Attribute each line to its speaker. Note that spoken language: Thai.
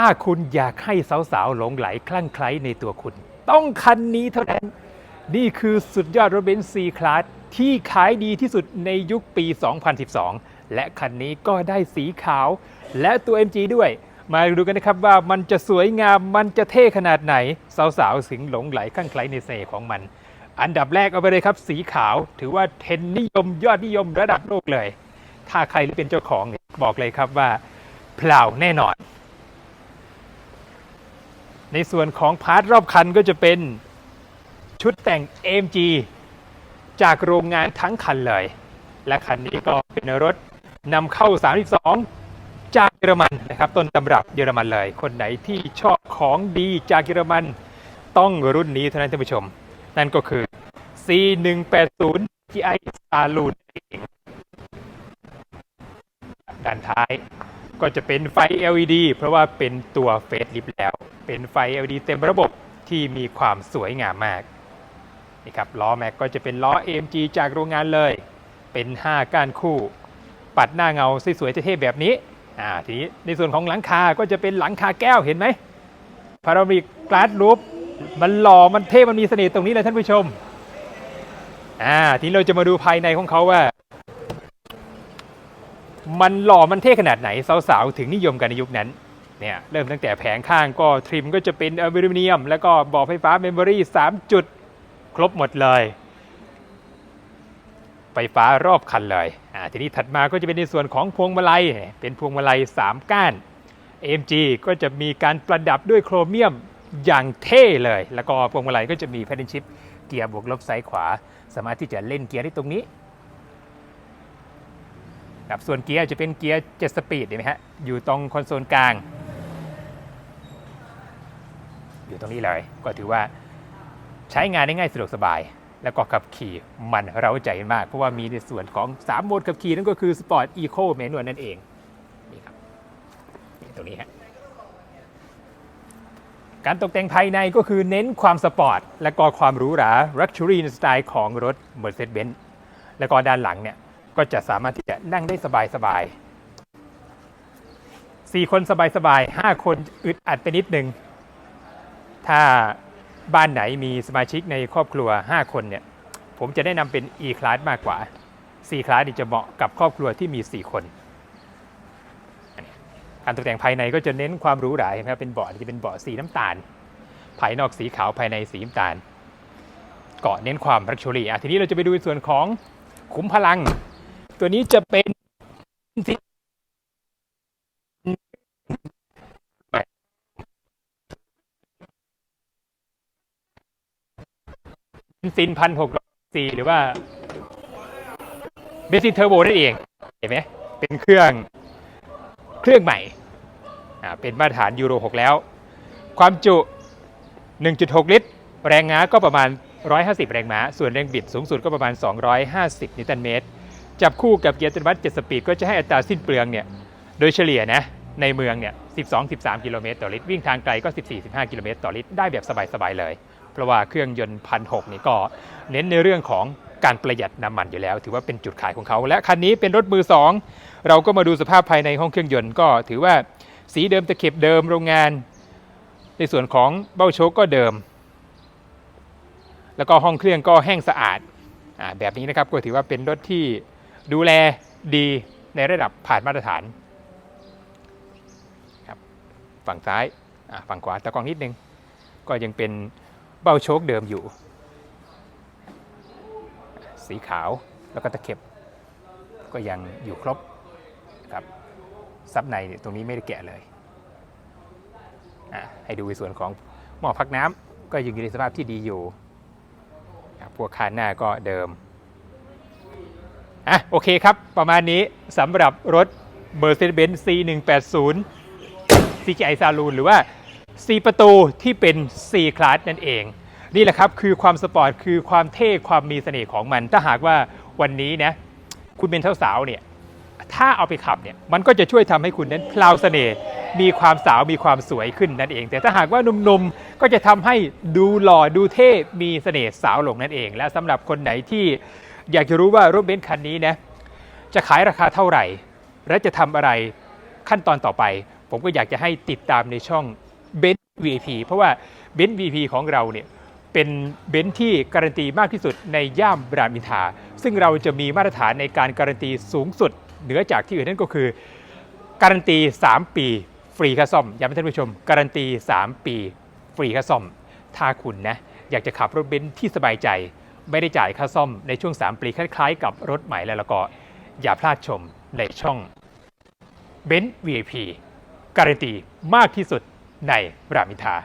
Speaker 1: ถ้าคุณอยากให้สาวๆหลงไหลคลั่งไคล้ในตัวคุณ ต้องคันนี้เท่านั้น นี่คือสุดยอดรถเบนซ์ C Class ที่ขายดีที่สุดในยุคปี 2012 และคันนี้ก็ได้สีขาว และตัว MG ด้วย มาดูกันนะครับว่ามันจะสวยงามมันจะเท่ขนาดไหน สาวๆสิงหลงไหลคลั่งไคล้ในเสน่ห์ของมัน อันดับแรกเอาไปเลยครับสีขาว ถือว่าเทรนนิยมยอดนิยมระดับโลกเลย ถ้าใครเป็นเจ้าของเนี่ยบอกเลยครับว่าเปล่าแน่นอน ในส่วนของพาร์ทรอบคันก็จะเป็นชุดแต่ง AMG จากโรงงานทั้งคันเลย และคันนี้ก็เป็นรถนำเข้า 32 จากเยอรมันนะครับ ต้นตำรับเยอรมันเลย คนไหนที่ชอบของดีจากเยอรมันต้องรุ่นนี้เท่านั้นท่านผู้ชม นั่นก็คือ C180 GI Saloon นั่นเองด้านท้าย ก็จะเป็นไฟ LED เพราะว่าเป็นตัวเฟสลิฟแล้ว เป็นไฟ LED เต็มระบบที่มีความสวยงามมากนี่ครับล้อแม็กก็จะเป็นล้อ AMG จากโรงงานเลย เป็น 5 ก้านคู่ ปัดหน้าเงาสวยๆเท่ๆแบบนี้อ่าทีนี้ในส่วนของหลังคาก็จะเป็นหลังคาแก้วเห็นไหมพารามิกกลาสรูปมันหล่อมันเท่มันมีเสน่ห์ตรงนี้เลยท่านผู้ชมอ่าทีนี้เราจะมาดูภายในของเขาว่า มันหล่อมันเท่ขนาดไหนสาวๆ ถึงนิยมกันในยุคนั้นเนี่ยเริ่มตั้งแต่แผงข้างก็ทริมก็จะเป็นอลูมิเนียม แล้วก็บ่อไฟฟ้าเมมโมรี่3จุด ครบหมดเลย ไฟฟ้ารอบคันเลยอ่าทีนี้ถัดมาก็จะเป็นในส่วนของพวงมาลัย เป็นพวงมาลัย 3 ก้าน AMG ก็จะมีการประดับด้วยโครเมียมอย่างเท่เลย แล้วก็พวงมาลัยก็จะมีแพดเดิลชิพเกียร์บวกลบซ้ายขวา สามารถที่จะเล่นเกียร์ได้ตรงนี้ ครับส่วนเกียร์จะเป็นเกียร์7สปีดเห็นไหมฮะอยู่ตรงคอนโซลกลาง อยู่ตรงนี้เลยก็ถือว่าใช้งานได้ง่ายสะดวกสบาย แล้วก็ขับขี่มันเร้าใจมาก เพราะว่ามีในส่วนของ 3 โหมดขับขี่นั่นก็คือ Sport Eco Manual นั่นเองนี่ครับตรงนี้ฮะการตกแต่งภายในก็คือเน้นความสปอร์ต และก็ความหรูหรา Luxury ในสไตล์ของรถ Mercedes-Benz แล้วก็ด้านหลังเนี่ย ก็จะสามารถที่จะนั่งได้สบายสบายสี่คนสบายสบายห้าคนอึดอัดไปนิดนึง ถ้าบ้านไหนมีสมาชิกในครอบครัว 5 คนเนี่ย ผมจะแนะนำเป็น E Class มากกว่า C Class จะเหมาะกับครอบครัวที่มี 4 คนอันการตกแต่งภายในก็จะเน้นความหรูหราเห็นไหมครับเป็นเบาะที่เป็นเบาะสีน้ำตาล ภายนอกสีขาวภายในสีน้ำตาล เกาะเน้นความรักชูรี่อะทีนี้เราจะไปดูในส่วนของขุมพลัง ตัวนี้จะเป็นซินพันหกสี่หรือว่าเบนซินเทอร์โบนั่นเอง เห็นไหมเป็นเครื่องเครื่องใหม่เป็นมาตรฐานยูโร 6 แล้ว ความจุ 1.6 ลิตร แรงม้าก็ประมาณ 150 แรงม้า ส่วนแรงบิดสูงสุดก็ประมาณ 250 นิวตันเมตร จับคู่กับเกียร์อัตโนมัติ7สปีดก็จะให้อัตราสิ้นเปลืองเนี่ยโดยเฉลี่ยนะในเมืองเนี่ย 12-13 กิโลเมตรต่อลิตร วิ่งทางไกลก็ 14-15 กิโลเมตรต่อลิตร ได้แบบสบาย ๆ เลย เพราะว่าเครื่องยนต์พันหนี่ก็เน้นในเรื่องของการประหยัดน้ำมันอยู่แล้ว ถือว่าเป็นจุดขายของเขา และคันนี้เป็นรถมือ 2 เราก็มาดูสภาพภายในห้องเครื่องยนต์ก็ถือว่าสีเดิมตะเข็บเดิมโรงงาน ในส่วนของเบ้าโชคก็เดิม แล้วก็ห้องเครื่องก็แห้งสะอาดอแบบนี้นะครับก็ถือว่าเป็นรถที่ ดูแลดีในระดับผ่านมาตรฐานครับฝั่งซ้ายฝั่งขวาตะกล้องนิดนึง ก็ยังเป็นเบ้าโชคเดิมอยู่ สีขาวแล้วก็ตะเข็บ ก็ยังอยู่ครบครับซับในตรงนี้ไม่ได้แกะเลยอะให้ดูในส่วนของหม้อพักน้ำก็ยังอยู่ในสภาพที่ดีอยู่ครับพวกคานหน้าก็เดิม อะโอเคครับ ประมาณนี้สำหรับรถ Mercedes-Benz C180 CGI Saloon หรือว่า 4 ประตูที่เป็น4คลาสนั่นเอง นี่แหละครับคือความสปอร์ตคือความเท่ความมีเสน่ห์ของมัน ถ้าหากว่าวันนี้นะคุณเป็นสาวๆเนี่ยถ้าเอาไปขับเนี่ยมันก็จะช่วยทำให้คุณนั้นพลาวเสน่ห์มีความสาวมีความสวยขึ้นนั่นเอง แต่ถ้าหากว่านุ่มๆก็จะทำให้ดูหล่อดูเท่มีเสน่ห์สาวหลงนั่นเอง และสำหรับคนไหนที่ อยากจะรู้ว่ารถเบนซ์คันนี้นะจะขายราคาเท่าไหร่ และจะทำอะไรขั้นตอนต่อไป ผมก็อยากจะให้ติดตามในช่องเบนซ์ VIP เพราะว่าเบนซ์ VIP ของเราเนี่ยเป็นเบนซ์ที่การันตีมากที่สุดในย่ามรามอินทราซึ่งเราจะมีมาตรฐานในการการันตีสูงสุด เหนือจากที่อื่นนั่นก็คือ การันตี 3 ปีฟรีค่าซ่อมย้ำให้ท่านผู้ชม การันตี 3 ปี ฟรีค่าซ่อม ถ้าคุณนะอยากจะขับรถเบนซ์ที่สบายใจ ไม่ได้จ่ายค่าซ่อมในช่วง 3 ปีคล้ายๆ กับรถใหม่แล้วก็อย่าพลาดชมในช่องเบนซ์ VIP การันตีมากที่สุดในรามิทา